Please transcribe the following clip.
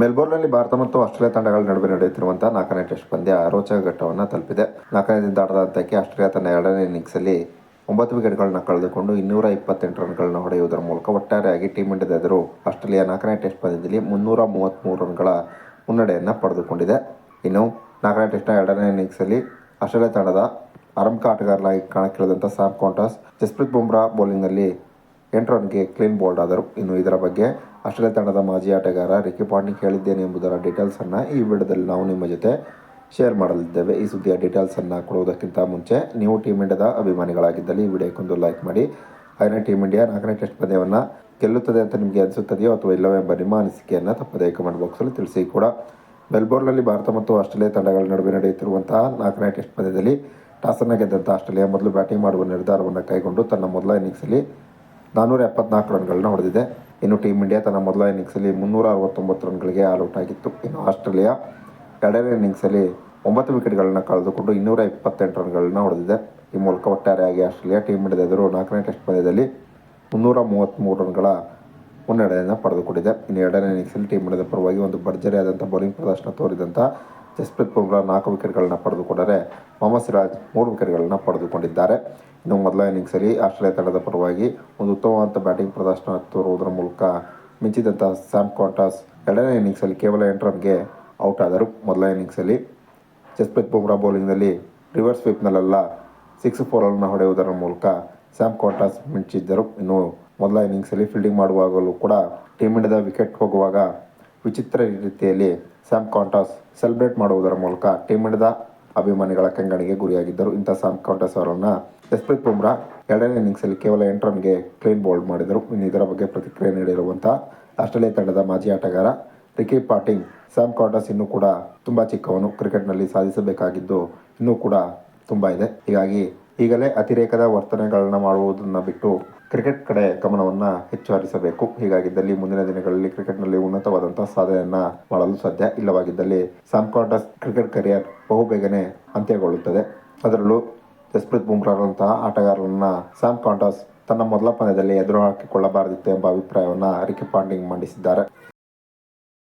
ಮೆಲ್ಬೋರ್ನ್ನಲ್ಲಿ ಭಾರತ ಮತ್ತು ಆಸ್ಟ್ರೇಲಿಯಾ ತಂಡಗಳ ನಡುವೆ ನಡೆಯುತ್ತಿರುವಂತಹ ನಾಲ್ಕನೇ ಟೆಸ್ಟ್ ಪಂದ್ಯ ರೋಚಕ ಘಟ್ಟವನ್ನು ತಲುಪಿದೆ. ನಾಲ್ಕನೇ ದಿನದಾಟದ ಹಂತಕ್ಕೆ ಆಸ್ಟ್ರೇಲಿಯಾ ತನ್ನ ಎರಡನೇ ಇನ್ನಿಂಗ್ಸಲ್ಲಿ ಒಂಬತ್ತು ವಿಕೆಟ್ಗಳನ್ನು ಕಳೆದುಕೊಂಡು ಇನ್ನೂರ ಇಪ್ಪತ್ತೆಂಟು ರನ್ಗಳನ್ನು ಹೊಡೆಯುವುದರ ಮೂಲಕ ಒಟ್ಟಾರೆಯಾಗಿ ಟೀಮ್ ಇಂಡಿಯಾದ ಎದುರು ಆಸ್ಟ್ರೇಲಿಯಾ ನಾಲ್ಕನೇ ಟೆಸ್ಟ್ ಪಂದ್ಯದಲ್ಲಿ ಮುನ್ನೂರ ಮೂವತ್ತ್ಮೂರು ರನ್ಗಳ ಮುನ್ನಡೆಯನ್ನು ಪಡೆದುಕೊಂಡಿದೆ. ಇನ್ನು ನಾಲ್ಕನೇ ಟೆಸ್ಟ್ನ ಎರಡನೇ ಇನ್ನಿಂಗ್ಸಲ್ಲಿ ಆಸ್ಟ್ರೇಲಿಯಾ ತಂಡದ ಆರಂಭಿಕ ಆಟಗಾರರಾಗಿ ಕಣಕ್ಕಿಳಿದಂಥ ಸ್ಯಾಮ್ ಕಾಂಟಾಸ್ ಜಸ್ಪ್ರೀತ್ ಬುಮ್ರಾ ಬೌಲಿಂಗ್ನಲ್ಲಿ ಎಂಟು ರನ್ಗೆ ಕ್ಲೀನ್ ಬೋಲ್ಡ್ ಆದರು. ಇನ್ನು ಇದರ ಬಗ್ಗೆ ಆಸ್ಟ್ರೇಲಿಯಾ ತಂಡದ ಮಾಜಿ ಆಟಗಾರ ರಿಕಿ ಪಾಂಡಿಂಗ್ ಹೇಳಿದ್ದೇನೆ ಎಂಬುದರ ಡೀಟೇಲ್ಸನ್ನು ಈ ವಿಡಿಯೋದಲ್ಲಿ ನಾವು ನಿಮ್ಮ ಜೊತೆ ಶೇರ್ ಮಾಡಲಿದ್ದೇವೆ. ಈ ಸುದ್ದಿಯ ಡೀಟೇಲ್ಸನ್ನು ಕೊಡುವುದಕ್ಕಿಂತ ಮುಂಚೆ ನೀವು ಟೀಮ್ ಇಂಡಿಯಾದ ಅಭಿಮಾನಿಗಳಾಗಿದ್ದಲ್ಲಿ ಈ ವಿಡಿಯೋಕ್ಕೊಂದು ಲೈಕ್ ಮಾಡಿ. ಐನೇ ಟೀಮ್ ಇಂಡಿಯಾ ನಾಲ್ಕನೇ ಟೆಸ್ಟ್ ಪಂದ್ಯವನ್ನು ಗೆಲ್ಲುತ್ತದೆ ಅಂತ ನಿಮಗೆ ಅನಿಸುತ್ತದೆಯೋ ಅಥವಾ ಇಲ್ಲವೋ ಎಂಬ ನಿಮ್ಮ ಅನಿಸಿಕೆಯನ್ನು ತಪ್ಪದೇ ಕಮೆಂಟ್ ಬಾಕ್ಸಲ್ಲಿ ತಿಳಿಸಿ ಕೂಡ. ಮೆಲ್ಬೋರ್ನ್ನಲ್ಲಿ ಭಾರತ ಮತ್ತು ಆಸ್ಟ್ರೇಲಿಯಾ ತಂಡಗಳ ನಡುವೆ ನಡೆಯುತ್ತಿರುವಂತಹ ನಾಲ್ಕನೇ ಟೆಸ್ಟ್ ಪದ್ಯದಲ್ಲಿ ಟಾಸನ್ನು ಗೆದ್ದಂಥ ಆಸ್ಟ್ರೇಲಿಯಾ ಮೊದಲು ಬ್ಯಾಟಿಂಗ್ ಮಾಡುವ ನಿರ್ಧಾರವನ್ನು ಕೈಗೊಂಡು ತನ್ನ ಮೊದಲ ಇನ್ನಿಂಗ್ಸಲ್ಲಿ ನಾನ್ನೂರ ಎಪ್ಪತ್ನಾಲ್ಕು ರನ್ಗಳನ್ನ ಹೊಡೆದಿದೆ. ಇನ್ನು ಟೀಮ್ ಇಂಡಿಯಾ ತನ್ನ ಮೊದಲ ಇನ್ನಿಂಗ್ಸಲ್ಲಿ ಮುನ್ನೂರ ಅರವತ್ತೊಂಬತ್ತು ರನ್ಗಳಿಗೆ ಆಲ್ಔಟ್ ಆಗಿತ್ತು ಇನ್ನು ಆಸ್ಟ್ರೇಲಿಯಾ ಎರಡನೇ ಇನ್ನಿಂಗ್ಸಲ್ಲಿ ಒಂಬತ್ತು ವಿಕೆಟ್ಗಳನ್ನು ಕಳೆದುಕೊಂಡು ಇನ್ನೂರ ಇಪ್ಪತ್ತೆಂಟು ರನ್ಗಳನ್ನ ಹೊಡೆದಿದೆ. ಈ ಮೂಲಕ ಒಟ್ಟಾರೆಯಾಗಿ ಆಸ್ಟ್ರೇಲಿಯಾ ಟೀಮ್ ಇಂಡಿಯಾದ ಎದುರು ನಾಲ್ಕನೇ ಟೆಸ್ಟ್ ಪಂದ್ಯದಲ್ಲಿ ಮುನ್ನೂರ ಮೂವತ್ತ್ಮೂರು ರನ್ಗಳ ಮುನ್ನಡೆಯನ್ನು ಪಡೆದುಕೊಂಡಿದೆ. ಇನ್ನು ಎರಡನೇ ಇನ್ನಿಂಗ್ಸಲ್ಲಿ ಟೀಮ್ ಇಂಡಿಯಾದ ಪರವಾಗಿ ಒಂದು ಭರ್ಜರಿಯಾದಂಥ ಬೌಲಿಂಗ್ ಪ್ರದರ್ಶನ ತೋರಿದಂಥ ಜಸ್ಪ್ರೀತ್ ಬುಮ್ರಾ ನಾಲ್ಕು ವಿಕೆಟ್ಗಳನ್ನು ಪಡೆದುಕೊಂಡರೆ ಮೊಹಮ್ಮದ್ ಸಿರಾಜ್ ಮೂರು ವಿಕೆಟ್ಗಳನ್ನು ಪಡೆದುಕೊಂಡಿದ್ದಾರೆ. ಇನ್ನು ಮೊದಲ ಇನ್ನಿಂಗ್ಸಲ್ಲಿ ಆಸ್ಟ್ರೇಲಿಯಾ ತಂಡದ ಪರವಾಗಿ ಒಂದು ಉತ್ತಮವಾದಂಥ ಬ್ಯಾಟಿಂಗ್ ಪ್ರದರ್ಶನ ತೋರುವುದರ ಮೂಲಕ ಮಿಂಚಿದಂಥ ಸ್ಯಾಮ್ ಕ್ವಾಂಟಾಸ್ ಎರಡನೇ ಇನ್ನಿಂಗ್ಸಲ್ಲಿ ಕೇವಲ ಎಂಟು ರನ್ಗೆ ಔಟ್ ಆದರು. ಮೊದಲ ಇನ್ನಿಂಗ್ಸಲ್ಲಿ ಜಸ್ಪ್ರೀತ್ ಬುಮ್ರಾ ಬೌಲಿಂಗ್ನಲ್ಲಿ ರಿವರ್ಸ್ ಸ್ವೀಪ್ನಲ್ಲೆಲ್ಲ ಸಿಕ್ಸ್ ಫೋರನ್ನು ಹೊಡೆಯುವುದರ ಮೂಲಕ ಸ್ಯಾಮ್ ಕ್ವಾಂಟಾಸ್ ಮಿಂಚಿದ್ದರು. ಇನ್ನು ಮೊದಲ ಇನ್ನಿಂಗ್ಸಲ್ಲಿ ಫೀಲ್ಡಿಂಗ್ ಮಾಡುವಾಗಲೂ ಕೂಡ ಟೀಮ್ ಇಂಡಿಯಾದ ವಿಕೆಟ್ ಹೋಗುವಾಗ ವಿಚಿತ್ರ ರೀತಿಯಲ್ಲಿ ಸ್ಯಾಮ್ ಕಾಂಟಾಸ್ ಸೆಲೆಬ್ರೇಟ್ ಮಾಡುವುದರ ಮೂಲಕ ಟೀಮ್ ಇಂಡಿಯಾದ ಅಭಿಮಾನಿಗಳ ಕೆಂಗಣಿಗೆ ಗುರಿಯಾಗಿದ್ದರು. ಇಂಥ ಸ್ಯಾಮ್ ಕಾಂಟಾಸ್ ಅವರನ್ನು ಜಸ್ಪ್ರೀತ್ ಬುಮ್ರಾ ಎರಡನೇ ಇನ್ನಿಂಗ್ಸಲ್ಲಿ ಕೇವಲ ಎಂಟು ರನ್ಗೆ ಕ್ಲೀನ್ ಬೌಲ್ಡ್ ಮಾಡಿದರು. ಇನ್ನು ಇದರ ಬಗ್ಗೆ ಪ್ರತಿಕ್ರಿಯೆ ನೀಡಿರುವಂಥ ಆಸ್ಟ್ರೇಲಿಯಾ ತಂಡದ ಮಾಜಿ ಆಟಗಾರ ರಿಕಿ ಪಾಟಿಂಗ್ ಸ್ಯಾಮ್ ಕಾಂಟಾಸ್ ಇನ್ನೂ ಕೂಡ ತುಂಬ ಚಿಕ್ಕವನು. ಕ್ರಿಕೆಟ್ನಲ್ಲಿ ಸಾಧಿಸಬೇಕಾಗಿದ್ದು ಇನ್ನೂ ಕೂಡ ತುಂಬ ಇದೆ. ಹೀಗಾಗಿ ಈಗಲೇ ಅತಿರೇಕದ ವರ್ತನೆಗಳನ್ನು ಮಾಡುವುದನ್ನು ಬಿಟ್ಟು ಕ್ರಿಕೆಟ್ ಕಡೆ ಗಮನವನ್ನು ಹೆಚ್ಚು ಹರಿಸಬೇಕು ಹೀಗಾಗಿದ್ದಲ್ಲಿ ಮುಂದಿನ ದಿನಗಳಲ್ಲಿ ಕ್ರಿಕೆಟ್ನಲ್ಲಿ ಉನ್ನತವಾದಂತಹ ಸಾಧನೆಯನ್ನು ಮಾಡಲು ಸಾಧ್ಯ. ಇಲ್ಲವಾಗಿದ್ದಲ್ಲಿ ಕಾಂಟಾಸ್ ಕ್ರಿಕೆಟ್ ಕರಿಯರ್ ಬಹುಬೇಗನೆ ಅಂತ್ಯಗೊಳ್ಳುತ್ತದೆ. ಅದರಲ್ಲೂ ಜಸ್ಪ್ರೀತ್ ಬುಮ್ರಾರಂತಹ ಆಟಗಾರರನ್ನು ಸ್ಯಾಮ್ ಕಾಂಟಾಸ್ ತನ್ನ ಮೊದಲ ಪಂದ್ಯದಲ್ಲಿ ಎದುರು ಹಾಕಿಕೊಳ್ಳಬಾರದಿತ್ತು ಎಂಬ ಅಭಿಪ್ರಾಯವನ್ನು ರಿಕಿ ಪಾಂಡಿಂಗ್ ಮಂಡಿಸಿದ್ದಾರೆ.